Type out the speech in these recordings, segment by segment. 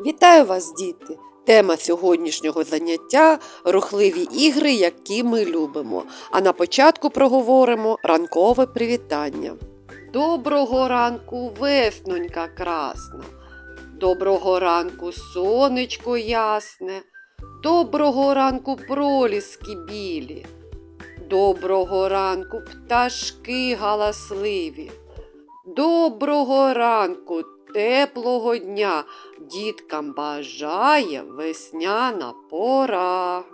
Вітаю вас, діти! Тема сьогоднішнього заняття рухливі ігри, які ми любимо. А на початку проговоримо ранкове привітання. Доброго ранку, веснонька красна. Доброго ранку, сонечко ясне. Доброго ранку, проліски білі. Доброго ранку, пташки галасливі. Доброго ранку, теплого дня діткам бажає весняна пора.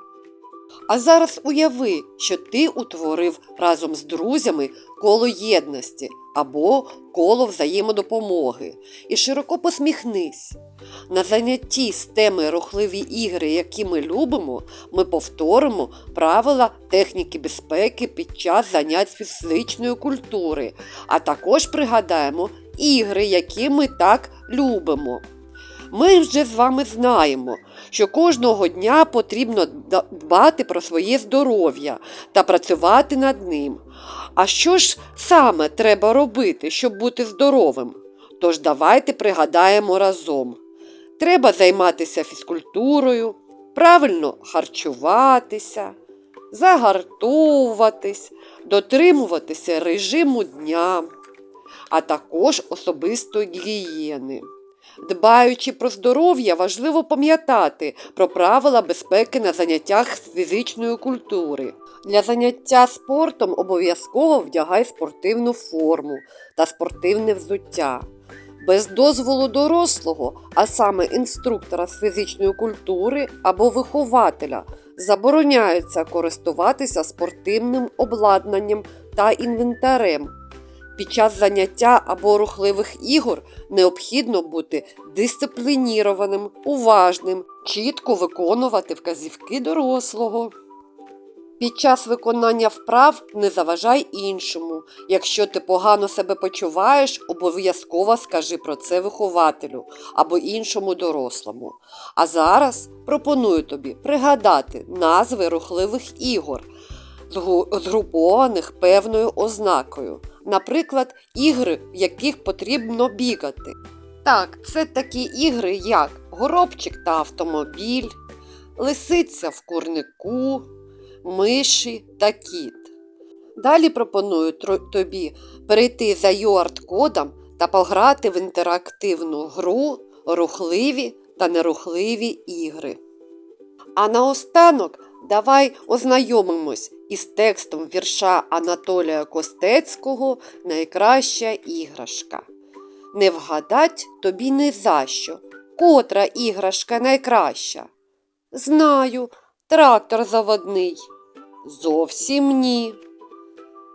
А зараз уяви, що ти утворив разом з друзями коло єдності або коло взаємодопомоги і широко посміхнись. На занятті з теми рухливі ігри, які ми любимо, ми повторимо правила техніки безпеки під час занять фізичної культури, а також пригадаємо ігри, які ми так любимо. Ми вже з вами знаємо, що кожного дня потрібно дбати про своє здоров'я та працювати над ним. А що ж саме треба робити, щоб бути здоровим? Тож давайте пригадаємо разом. Треба займатися фізкультурою, правильно харчуватися, загартовуватись, дотримуватися режиму дня, а також особистої гігієни. Дбаючи про здоров'я, важливо пам'ятати про правила безпеки на заняттях з фізичної культури. Для заняття спортом обов'язково вдягай спортивну форму та спортивне взуття. Без дозволу дорослого, а саме інструктора з фізичної культури або вихователя, забороняється користуватися спортивним обладнанням та інвентарем. Під час заняття або рухливих ігор необхідно бути дисциплінірованим, уважним, чітко виконувати вказівки дорослого. Під час виконання вправ не заважай іншому. Якщо ти погано себе почуваєш, обов'язково скажи про це вихователю або іншому дорослому. А зараз пропоную тобі пригадати назви рухливих ігор, згрупованих певною ознакою. Наприклад, ігри, в яких потрібно бігати. Так, це такі ігри, як горобчик та автомобіль, лисиця в курнику, миші та кіт. Далі пропоную тобі перейти за UART-кодом та пограти в інтерактивну гру рухливі та нерухливі ігри. А наостанок давай ознайомимось із текстом вірша Анатолія Костецького Найкраща іграшка. Не вгадать тобі ні за що. Котра іграшка найкраща? Знаю, трактор заводний. Зовсім ні.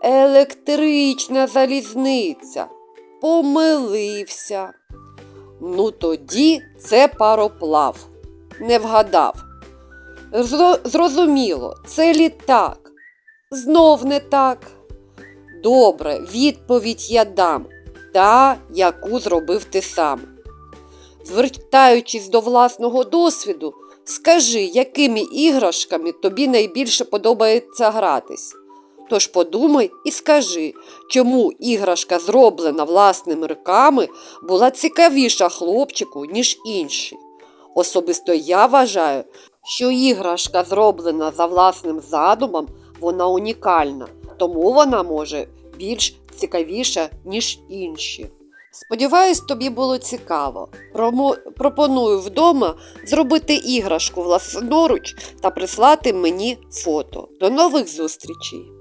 Електрична залізниця. Помилився. Ну тоді це пароплав. Не вгадав. Зро- Зрозуміло, це літак. Знов не так. Добре, відповідь я дам, та, яку зробив ти сам. Звертаючись до власного досвіду, скажи, якими іграшками тобі найбільше подобається гратись. Тож подумай і скажи, чому іграшка, зроблена власними руками, була цікавіша хлопчику, ніж інші. Особисто я вважаю, що іграшка, зроблена за власним задумом, вона унікальна, тому вона може більш цікавіша, ніж інші. Сподіваюсь, тобі було цікаво. Пропоную вдома зробити іграшку власноруч та прислати мені фото. До нових зустрічей!